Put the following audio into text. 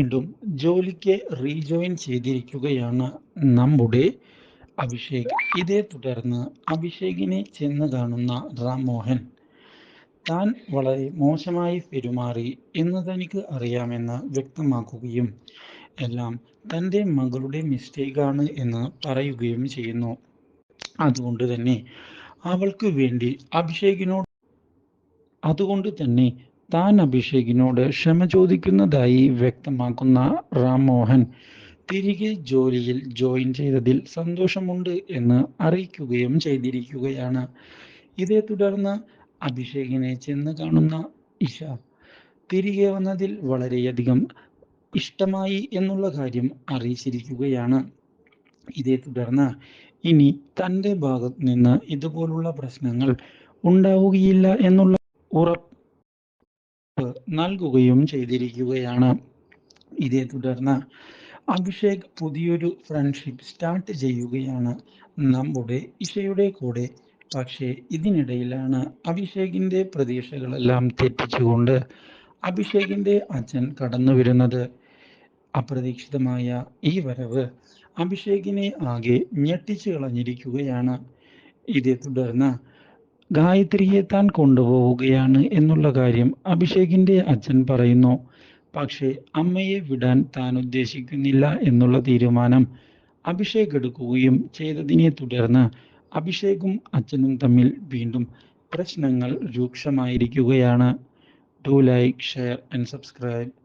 വീണ്ടും ജോലിക്ക് റീജോയിൻ ചെയ്തിരിക്കുകയാണ് നമ്മുടെ അഭിഷേക്. ഇതേ തുടർന്ന് അഭിഷേകിനെ ചെന്ന് കാണുന്ന റാം മോഹൻ താൻ വളരെ മോശമായി പെരുമാറി എന്ന് തനിക്ക് അറിയാമെന്ന് വ്യക്തമാക്കുകയും എല്ലാം തന്റെ മകളുടെ മിസ്റ്റേക്കാണ് എന്ന് പറയുകയും ചെയ്യുന്നു. അതുകൊണ്ട് തന്നെ അവൾക്ക് വേണ്ടി അഭിഷേകിനോട് അതുകൊണ്ട് തന്നെ താൻ അഭിഷേകിനോട് ക്ഷമ ചോദിക്കുന്നതായി വ്യക്തമാക്കുന്ന റാം മോഹൻ തിരികെ ജോലിയിൽ ജോയിൻ ചെയ്തതിൽ സന്തോഷമുണ്ട് എന്ന് അറിയിക്കുകയും ചെയ്തിരിക്കുകയാണ്. ഇതേ തുടർന്ന് അഭിഷേകിനെ ചെന്ന് കാണുന്ന ഇഷ തിരികെ വന്നതിൽ വളരെയധികം ഇഷ്ടമായി എന്നുള്ള കാര്യം അറിയിച്ചിരിക്കുകയാണ്. ഇതേ തുടർന്ന് ഇനി തന്റെ ഭാഗത്ത് നിന്ന് ഇതുപോലുള്ള പ്രശ്നങ്ങൾ ഉണ്ടാവുകയില്ല എന്നുള്ള ഉറപ്പ് നൽകുകയും ചെയ്തിരിക്കുകയാണ്. ഇതേ തുടർന്ന് അഭിഷേക് പുതിയൊരു ഫ്രണ്ട്ഷിപ്പ് സ്റ്റാർട്ട് ചെയ്യുകയാണ്. നമ്മുടെ ഇഷയുടെ കൂടെ. പക്ഷേ ഇതിനിടയിലാണ് അഭിഷേകിന്റെ പ്രതീക്ഷകളെല്ലാം തെറ്റിച്ചുകൊണ്ട് അഭിഷേകിന്റെ അച്ഛൻ കടന്നു വരുന്നത്. അപ്രതീക്ഷിതമായ ഈ വരവ് അഭിഷേകിനെ ആകെ ഞെട്ടിച്ചു കളഞ്ഞിരിക്കുകയാണ്. ഇതേ തുടർന്ന് ഗായത്രിയെ താൻ കൊണ്ടുപോവുകയാണ് എന്നുള്ള കാര്യം അഭിഷേകിന്റെ അച്ഛൻ പറയുന്നു. പക്ഷേ അമ്മയെ വിടാൻ താൻ ഉദ്ദേശിക്കുന്നില്ല എന്നുള്ള തീരുമാനം അഭിഷേക് എടുക്കുകയും ചെയ്തതിനെ തുടർന്ന് അഭിഷേകും അച്ഛനും തമ്മിൽ വീണ്ടും പ്രശ്നങ്ങൾ രൂക്ഷമായിരിക്കുകയാണ്. Do like share and subscribe